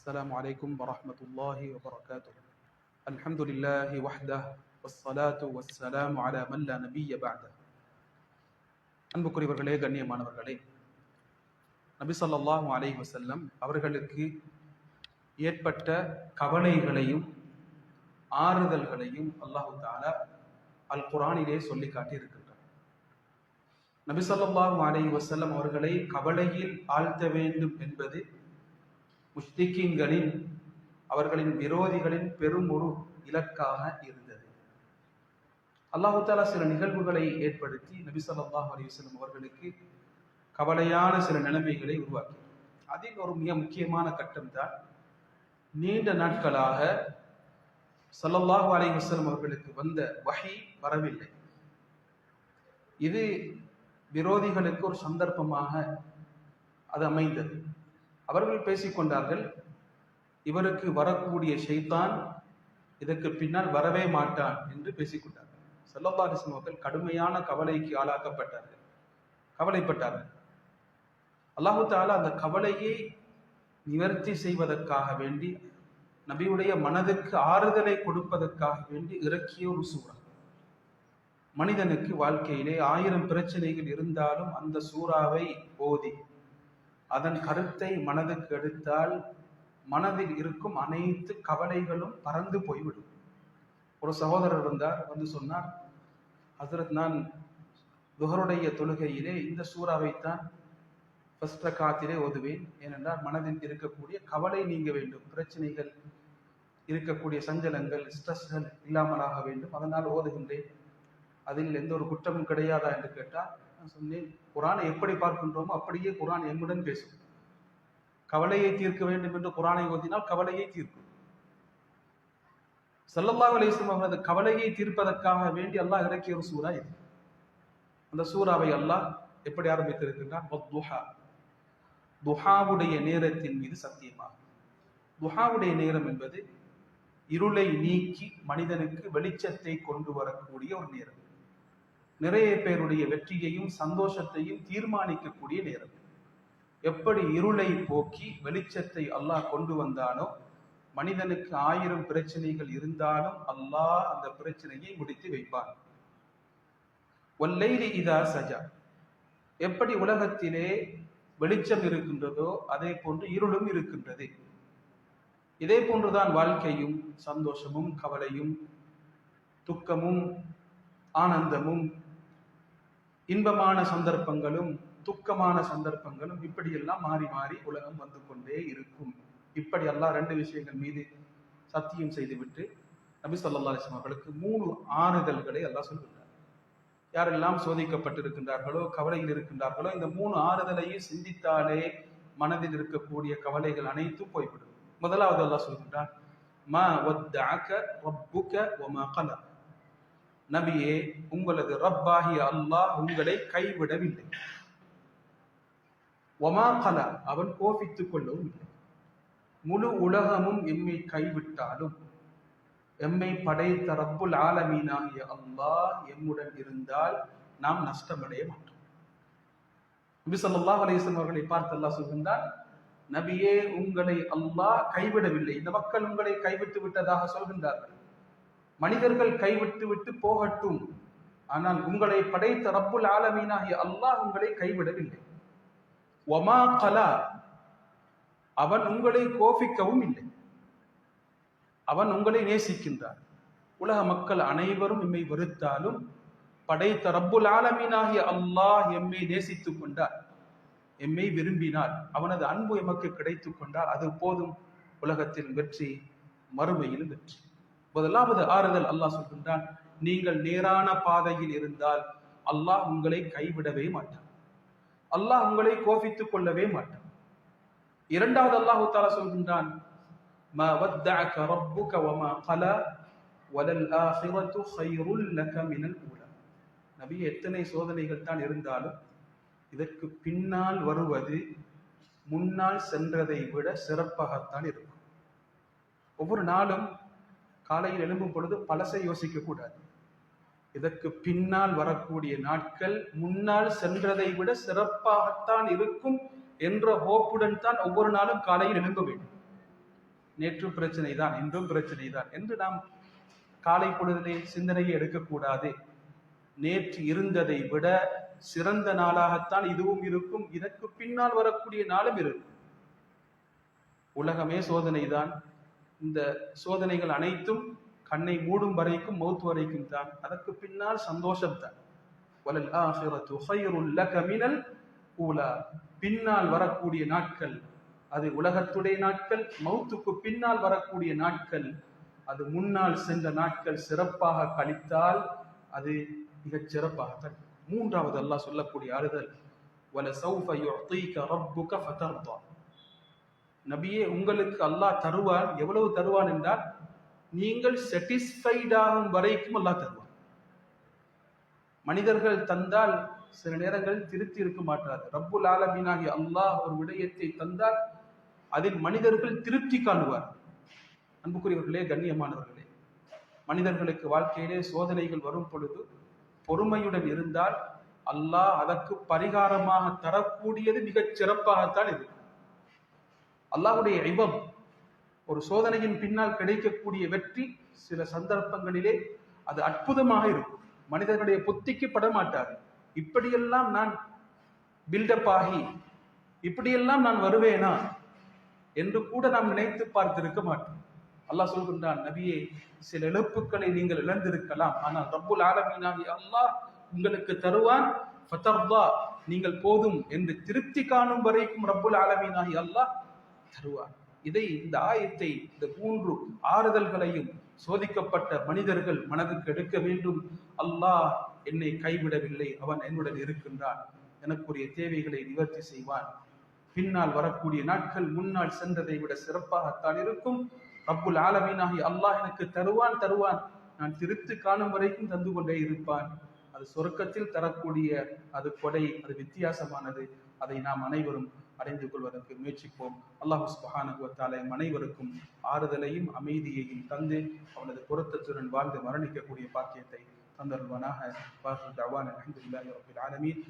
السلام عليكم ورحمة الله وبركاته الحمد لله وحده والصلاة والسلام على من لا نبي بعده அன்புக்குரியவர்களே கண்ணியமானவர்களே நபி ஸல்லல்லாஹு அலைஹி வஸல்லம் அவர்களுக்கு ஏற்பட்ட கவலைகளையும் ஆறுதல்களையும் அல்லாஹு தாலா அல் குரானிலே சொல்லி காட்டியிருக்கின்றார் நபி ஸல்லல்லாஹு அலைஹி வஸல்லம் அவர்களை கவலையில் ஆழ்த்த வேண்டும் என்பது முஷ்திக்கின்களின் அவர்களின் விரோதிகளின் பெரும் ஒரு இலக்காக இருந்தது. அல்லாஹு தாலா சில நிகழ்வுகளை ஏற்படுத்தி நபி ஸல்லல்லாஹு அவர்களுக்கு கவலையான சில நிலைமைகளை உருவாக்கி அதில் ஒரு மிக முக்கியமான கட்டம் தான் நீண்ட நாட்களாக சல்லல்லாஹு அலைஹி அவர்களுக்கு வந்த வகை வரவில்லை. இது விரோதிகளுக்கு ஒரு சந்தர்ப்பமாக அது அமைந்தது. அவர்கள் பேசிக்கொண்டார்கள் இவருக்கு வரக்கூடிய ஷைத்தான் இதற்கு பின்னால் வரவே மாட்டான் என்று பேசிக்கொண்டார்கள். ஸல்லல்லாஹு அவர்கள் கடுமையான கவலைக்கு ஆளாக்கப்பட்டார்கள். கவலைப்பட்டார்கள். அல்லாஹு தாலா அந்த கவலையை நிவர்த்தி செய்வதற்காக வேண்டி நபியுடைய மனதுக்கு ஆறுதலை கொடுப்பதற்காக வேண்டி இறக்கிய ஒரு சூறா. மனிதனுக்கு வாழ்க்கையிலே ஆயிரம் பிரச்சனைகள் இருந்தாலும் அந்த சூறாவை ஓதி அதன் கருத்தை மனதுக்கு எடுத்தால் மனதில் இருக்கும் அனைத்து கவலைகளும் பறந்து போய்விடும். ஒரு சகோதரர் வந்தார் வந்து சொன்னார் ஹசரத் நான் துஹருடைய தொழுகையிலே இந்த சூறாவைத்தான் ஃபஸ்ட் ரக்காத்திலே ஓதுவேன். ஏனென்றால் மனதில் இருக்கக்கூடிய கவலை நீங்க வேண்டும். பிரச்சனைகள் இருக்கக்கூடிய சஞ்சலங்கள் ஸ்ட்ரெஸ்கள் இல்லாமலாக வேண்டும். அதனால் ஓதுகின்றேன். அதில் எந்த ஒரு குற்றமும் கிடையாதா? என்று கேட்டால் நான் சொன்னேன் குரானை எப்படி பார்க்கின்றோமோ அப்படியே குரான் எம்முடன் பேசும். கவலையை தீர்க்க வேண்டும் என்று குரானை ஓதினால் கவலையை தீர்க்கும். சல்லல்லாஹு அலைஹிஸ்ஸலாம் அவரது கவலையை தீர்ப்பதற்காக வேண்டி அல்லாஹ் இறக்கிய ஒரு சூறா இது. அந்த சூறாவை அல்லாஹ் எப்படி ஆரம்பித்திருக்கின்றான்? துஹா துஹாவுடைய நேரத்தின் மீது சத்தியமாகும் துஹாவுடைய நேரம் என்பது இருளை நீக்கி மனிதனுக்கு வெளிச்சத்தை கொண்டு வரக்கூடிய ஒரு நேரம். நிறைய பேருடைய வெற்றியையும் சந்தோஷத்தையும் தீர்மானிக்கக்கூடிய நேரம். எப்படி இருளை போக்கி வெளிச்சத்தை அல்லாஹ் கொண்டு வந்தானோ மனிதனுக்கு ஆயிரம் பிரச்சனைகள் இருந்தாலும் அல்லாஹ் அந்த பிரச்சனையை முடித்து வைப்பான். ஒல்லைலி இதா சஜா. எப்படி உலகத்திலே வெளிச்சம் இருக்கின்றதோ அதே போன்று இருளும் இருக்கின்றது. இதே போன்றுதான் வாழ்க்கையும் சந்தோஷமும் கவலையும் துக்கமும் ஆனந்தமும் இன்பமான சந்தர்ப்பங்களும் துக்கமான சந்தர்ப்பங்களும் இப்படியெல்லாம் மாறி மாறி உலகம் வந்து கொண்டே இருக்கும். இப்படி எல்லாம் ரெண்டு விஷயங்கள் மீது சத்தியம் செய்துவிட்டு நபி சொல்லா அலிஸ்லாம் அவர்களுக்கு மூணு ஆறுதல்களை எல்லாம் சொல்கின்றார் யாரெல்லாம் சோதிக்கப்பட்டிருக்கின்றார்களோ கவலையில் இருக்கின்றார்களோ இந்த மூணு ஆறுதலையும் சிந்தித்தாலே மனதில் இருக்கக்கூடிய கவலைகள் அனைத்தும் போய்விடும். முதலாவது எல்லாம் சொல்கின்றார் மா வத்தஅக ரப்புக வமா கலா நபியே உங்களது ரப்பாகிய அல்லாஹ் உங்களை கைவிடவில்லை. ஒமா கலா அவன் கோபித்துக் கொள்ளவும் இல்லை. முழு உலகமும் எம்மை கைவிட்டாலும் எம்மை படைத்த ரப்புல் ஆலமீனாகிய அல்லாஹ் எம்முடன் இருந்தால் நாம் நஷ்டமடைய மாட்டோம். நபி ஸல்லல்லாஹு அவர்களை பார்த்து அல்லாஹ் சொல்கின்றான் நபியே உங்களை அல்லாஹ் கைவிடவில்லை. இந்த மக்கள் உங்களை கைவிட்டு விட்டதாக சொல்கின்றார்கள். மனிதர்கள் கைவிட்டு விட்டு போகட்டும். ஆனால் உங்களை படைத்த ரப்புல் ஆலமீனாகிய அல்லாஹ் உங்களை கைவிடவில்லை. ஒமா கலா அவன் உங்களை கோபிக்கவும் இல்லை. அவன் உங்களை நேசிக்கின்றான். உலக மக்கள் அனைவரும் எம்மை வெறுத்தாலும் படைத்த ரப்புல் ஆலமீனாகிய அல்லாஹ் எம்மை நேசித்துக் கொண்டார். எம்மை விரும்பினார் அவனது அன்பு எமக்கு கிடைத்துக் கொண்டால் அது போதும். உலகத்தில் வெற்றி மறுமையில் வெற்றி. முதலாவது ஆறுதல் அல்லாஹ் சொல்கின்றான் நீங்கள் நேரான பாதையில் இருந்தால் அல்லாஹ் உங்களை கைவிடவே மாட்டான். அல்லாஹ் உங்களை கோபித்துக் கொள்ளவே மாட்டான். இரண்டாவது அல்லாஹு தாலா சொல்கின்றான் நபி எத்தனை சோதனைகள் தான் இருந்தாலும் இதற்கு பின்னால் வருவது முன்னால் சென்றதை விட சிறப்பாகத்தான் இருக்கும். ஒவ்வொரு நாளும் காலையில் எழும்பும் பொழுது பழசை யோசிக்க கூடாது. இதற்கு பின்னால் வரக்கூடிய நாட்கள் முன்னால் சென்றதை விட சிறப்பாகத்தான் இருக்கும் என்ற ஹோப்புடன் தான் ஒவ்வொரு நாளும் காலையில் எழும்ப வேண்டும். நேற்று பிரச்சனை தான் இன்றும் பிரச்சனை தான் என்று நாம் காலை பொழுதிலே சிந்தனையை எடுக்கக்கூடாது நேற்று இருந்ததை விட சிறந்த நாளாகத்தான் இதுவும் இருக்கும். இதற்கு பின்னால் வரக்கூடிய நாளும் இருக்கும். உலகமே சோதனை தான் இந்த சோதனைகள் அனைத்தும் கண்ணை மூடும் வரைக்கும் மௌத்து வரைக்கும் தான். அதற்கு பின்னால் சந்தோஷம் தான். வலல் ஆஹிரத்து ஹைருல் லக ஊலா. பின்னால் வரக்கூடிய நாட்கள் அது உலகத்துடைய நாட்கள் மௌத்துக்கு பின்னால் வரக்கூடிய நாட்கள் அது முன்னால் சென்ற நாட்கள் சிறப்பாக கழித்தால் அது மிகச் சிறப்பாக மூன்றாவது அல்லாஹ் சொல்லக்கூடிய ஆறுதல் வல சௌஃப யுஅதீக ரப்புக ஃபதர்தா. நபியே உங்களுக்கு அல்லாஹ் தருவான் எவ்வளவு தருவான் என்றால் நீங்கள் satisfied ஆகும் வரைக்கும் அல்லாஹ் தருவான். மனிதர்கள் தந்தால் சில நேரங்கள் திருத்தி இருக்க மாட்டார் ரப்புல் ஆலமீனாகி அல்லாஹ் ஒரு விடயத்தை தந்தால் அதில் மனிதர்கள் திருப்தி காணுவார். அன்புக்குரியவர்களே கண்ணியமானவர்களே மனிதர்களுக்கு வாழ்க்கையிலே சோதனைகள் வரும் பொழுது பொறுமையுடன் இருந்தால் அல்லாஹ் அதற்கு பரிகாரமாக தரக்கூடியது மிகச் சிறப்பாகத்தான் இருக்கும். அல்லாவுடைய இபம் ஒரு சோதனையின் பின்னால் கிடைக்கக்கூடிய வெற்றி சில சந்தர்ப்பங்களிலே அது அற்புதமாக இருக்கும். மனிதர்களுடைய புத்திக்கு படமாட்டாது. இப்படியெல்லாம் நான் பில்டப் ஆகி இப்படியெல்லாம் நான் வருவேனா என்று கூட நாம் நினைத்து பார்த்திருக்க மாட்டோம். அல்லாஹ் சொல்கின்றான் நபியே சில இழப்புகளை நீங்கள் இழந்திருக்கலாம். ஆனால் ரப்புல் ஆலமீனாகி அல்லாஹ் உங்களுக்கு தருவான். ஃபதர்தா நீங்கள் போதும் என்று திருப்தி காணும் வரைக்கும் ரப்புல் ஆலமீனாகி அல்லாஹ் தருவான் இதை இந்த ஆயத்தை இந்த மூன்று ஆறுதல்களையும் சோதிக்கப்பட்ட மனிதர்கள் மனதுக்கு எடுக்க வேண்டும். அல்லாஹ் என்னை கைவிடவில்லை அவன் என்னுடன் இருக்கின்றான். எனக்குரிய தேவைகளை நிவர்த்தி செய்வான். பின்னால் வரக்கூடிய நாட்கள் முன்னால் சென்றதை விட சிறப்பாகத்தான் இருக்கும். அப்புல் ஆலமீனாகி அல்லாஹ் எனக்கு தருவான் தருவான். நான் திருத்து காணும் வரைக்கும் தந்து கொண்டே இருப்பான். அது சொர்க்கத்தில் தரக்கூடிய அது கொடை அது வித்தியாசமானது. அதை நாம் அனைவரும் அடைந்து கொள்வதற்கு முயற்சிப்போம். அல்லாஹ் சுபஹானஹு அனைவருக்கும் ஆறுதலையும் அமைதியையும் தந்து அவனது பொருத்தத்துடன் வாழ்ந்து மரணிக்கக்கூடிய பாக்கியத்தை தந்தருள்வானாக. வாஹு தவான் அல்ஹம்துலில்லாஹி ரப்பில் ஆலமீன்.